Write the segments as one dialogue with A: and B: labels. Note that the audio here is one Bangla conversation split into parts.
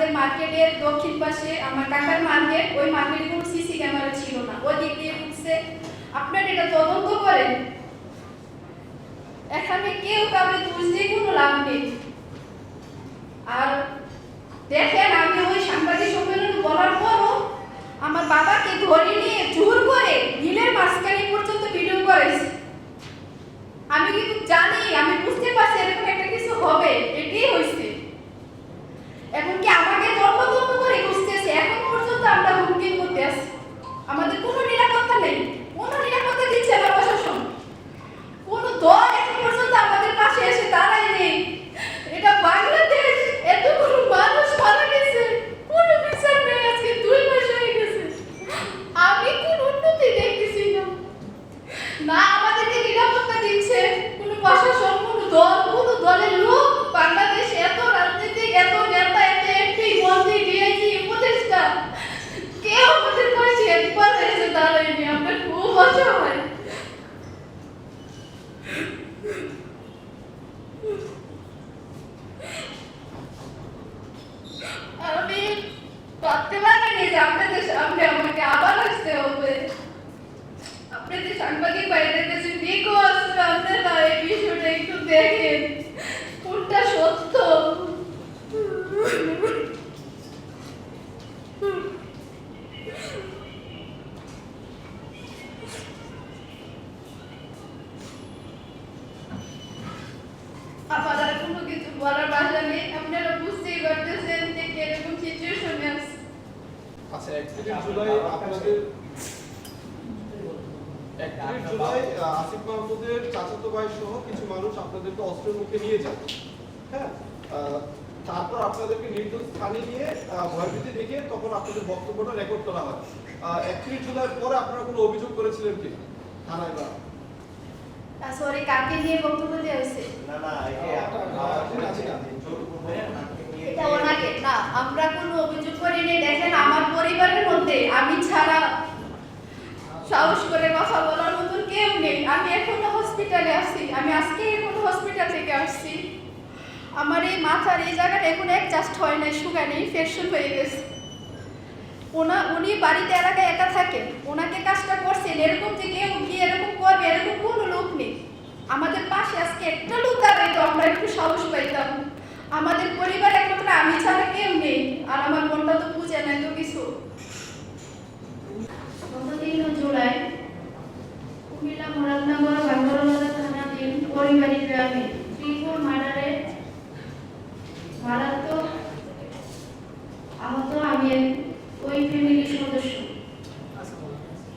A: আমাদের মার্কেটের দক্ষিণ পাশে, আমার কাকার মার্কেট ওই মার্কেটে কোনো সিসি ক্যামেরা ছিল না। ওই দিক দিয়ে ঢুকছে আপনার এটা তদন্ত করেন। এখানে কেউ কাউকে দোষ দিয়ে কোনো লাভ নেই। আর দেখেন, আমি ওই সাংবাদিক সম্মেলনে বলার পরও আমার বাবাকে ধরে নিয়ে জোর করে নীলের মাঝখানে পর্যন্ত ভিডিও করেছে আমি কিন্তু জানি আমি বুঝতে পারছি এরকম একটা কিছু হবে এটাই হয়েছে এখন কি আমাকে তর্ক তর্ক করে বুঝতেছে এখন পর্যন্ত আমরা হুমকির মধ্যে আছি আমাদের কোনো নিরাপত্তা নেই কোনো নিরাপত্তা দিচ্ছে না প্রশাসন কোনো দল এখন পর্যন্ত আমাদের পাশে এসে দাঁড়ায় নেই এটা বাংলাদেশ এতগুলো মানুষ মারা গেছে কোনো বিচার নেই আজকে দুই মাস হয়ে গেছে আমি কোন উন্নতি দেখতেছি না না আমাদেরকে নিরাপত্তা দিচ্ছে কোনো প্রশাসন কোনো দল কোনো দলের লোক বাংলাদেশে এত রাজনীতিক এত নেতা এত এমপি মন্ত্রী ডিআইজি উপদেষ্টা কেউ আমাদের পাশে একবার এসে দাঁড়ায়নি খুব অসহায় আমি ভাবতে পারিনি যে আপনাদের সামনে আমাকে আবার আসতে হবে। আপনাদের সাংবাদিক বাইরের কাছে রিকোয়েস্ট আপনারা এই বিষয়টা একটু দেখেন কোনটা সত্য আমার আর কোনো কিছু বলার ভাষা নেই আপনারা বুঝতেই পারতেছেন যে কীরকম সিচুয়েশনে আছে
B: আচ্ছা জুলাই আপনাদের একত্রিশ জুলাই আসিফ মাহমুদের চাচাতো ভাই সহ কিছু মানুষ আপনাদেরকে অস্ত্রের মুখে নিয়ে যায় হ্যাঁ আহ, তারপর আপনাদেরকে নির্দোষ স্থানে নিয়ে আহ, ভয়ভীতি দেখিয়ে তখন আপনাদের বক্তব্যটা রেকর্ড করা হয় একত্রিশ জুলাই পরে আপনারা কোনো অভিযোগ করেছিলেন কি থানায় বা
A: সরি কাকে নিয়ে বক্তব্য দেওয়া হয়েছে
C: না না এটা
A: এটা ওনাকে না আমরা কোনো অভিযোগ করিনি দেখেন আমার পরিবারের মধ্যে আমি ছাড়া সাহস করে কথা বলার মতন কেউ নেই। আমি এখনও হসপিটালে আছি। আমি আজকে এখন হসপিটাল থেকে আসছি। আমার এই মাথার এই জায়গাটা এখন এক জাস্ট হয় নাই শুকায় নেই ফেকশন হয়ে গেছে। ওনা, উনি বাড়িতে এলাকায় একা থাকেন ওনাকে কাজটা করছেন, এরকম যে কেউ গিয়ে এরকম করবে, এরকম কোনো লোক নেই। আমাদের পাশে আজকে একটা লোক দাঁড়ায় তো আমরা একটু সাহস পাইতাম। আমাদের পরিবার একমাত্র আমি ছাড়া কেউ নেই আর আমার মনটা তো বুঝে নাই তো কিছু গত তিন জুলাই কুমিল্লা মুরাদনগর বাঙ্গরবাজার থানাধীন পরিবারী গ্রামে মার্ডারে মারাত্মক আহত আমি ওই ফ্যামিলির সদস্য।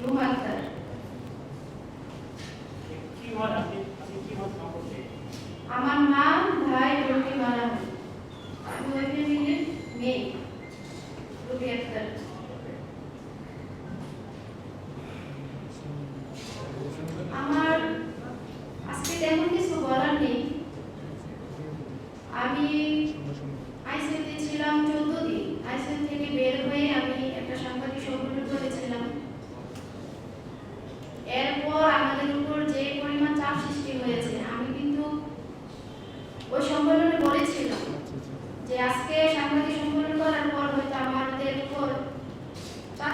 A: রুমা আক্তার। আমার মা ভাই রুটি মারা ওই ফ্যামিলির মেয়ে রুবি আক্তার আমার আজকে তেমন কিছু বলার নেই আমি আইসিইউতে ছিলাম চোদ্দ দিন আইসিইউ থেকে বের হয়ে আমি একটা সাংবাদিক সম্মেলন করেছিলাম এরপর আমাদের উপর যে পরিমাণ চাপ সৃষ্টি হয়েছে আমি কিন্তু ওই সম্মেলনে বলেছিলাম যে আজকে সাংবাদিক সম্মেলন করার পর হয়তো আমাদের উপর চাপ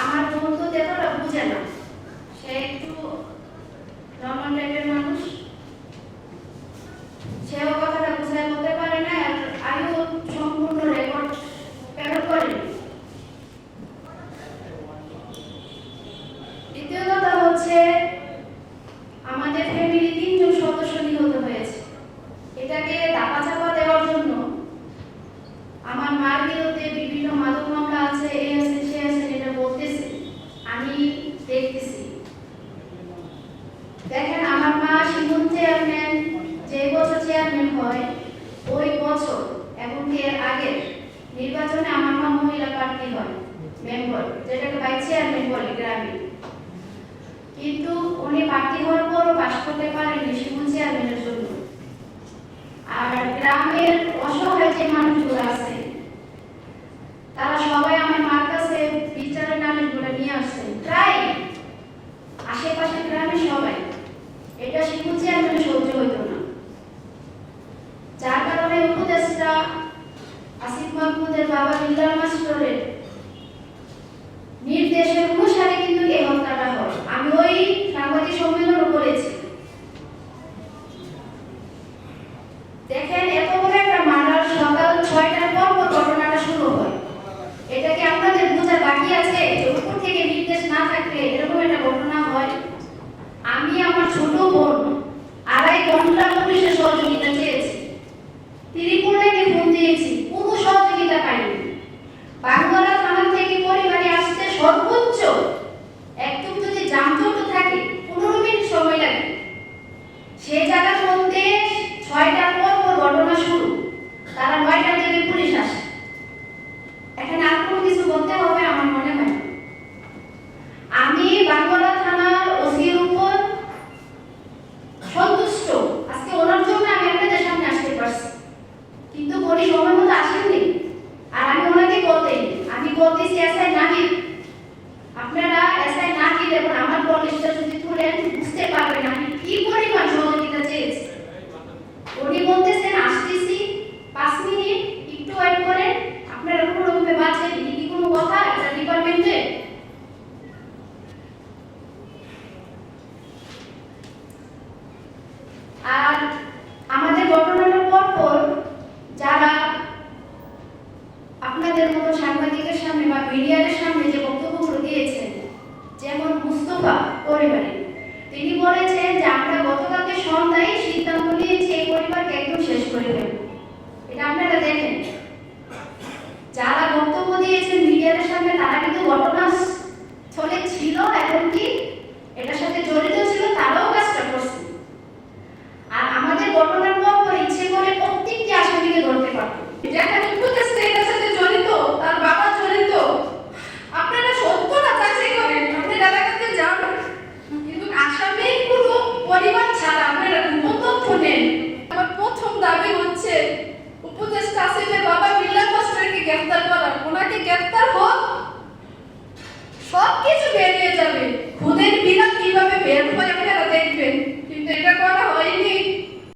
A: আমার বন্ধু তো না বুঝে না। সে একটু নর্মাল টাইপের মানুষ সেও কথাটা বুঝায় বলতে পারে না আর আয়ু সম্পূর্ণ রেকর্ড রেকর্ড করেনি দ্বিতীয় কথা হচ্ছে আমাদের ফ্যামিলি তিনজন সদস্য নিহত হয়েছে এটাকে দাপা চাপা দেওয়ার জন্য আমার মার বিরুদ্ধে বিভিন্ন মাদক মামলা আছে এ আছে সে আছে এটা বলতেছে আমি দেখতেছি দেখেন আমার মা শিমুল চেয়ারম্যান যে বছর চেয়ারম্যান হয় বছর এবং কি এর আগে নির্বাচনে আমার মা মহিলা প্রার্থী হয় মেম্বার যেটাকে ভাইস চেয়ারম্যান বলে গ্রামে। কিন্তু উনি প্রার্থী হওয়ার পরও পাশ করতে পারেননি শিমুল চেয়ারম্যানের জন্য। আর গ্রামের অসহায় যে মানুষগুলো আছে, তারা সবাই আমার মার কাছে বিচারের নালিশগুলো নিয়ে আসছেন প্রায় আশেপাশে গ্রামে সবাই, এটা শিমুল চেয়ারম্যানের সহ্য হইতো না। যার কারণে উপদেশটা আসিফ মাহমুদের বাবা বিল্লাল মাস্টরের নির্দেশের অনুসারে কিন্তু এই হত্যাটা হয়। আমি ওই সাংবাদিক সম্মেলনও বলেছি। সন্ধ্যায় সিদ্ধান্ত নিয়েছে এই পরিবারকে একদম শেষ করে দেব। এটা আপনারা দেখেন। যারা বক্তব্য দিয়েছেন মিডিয়ার সামনে, তারা কিন্তু ঘটনা ঘটনাস্থলে ছিল, এখন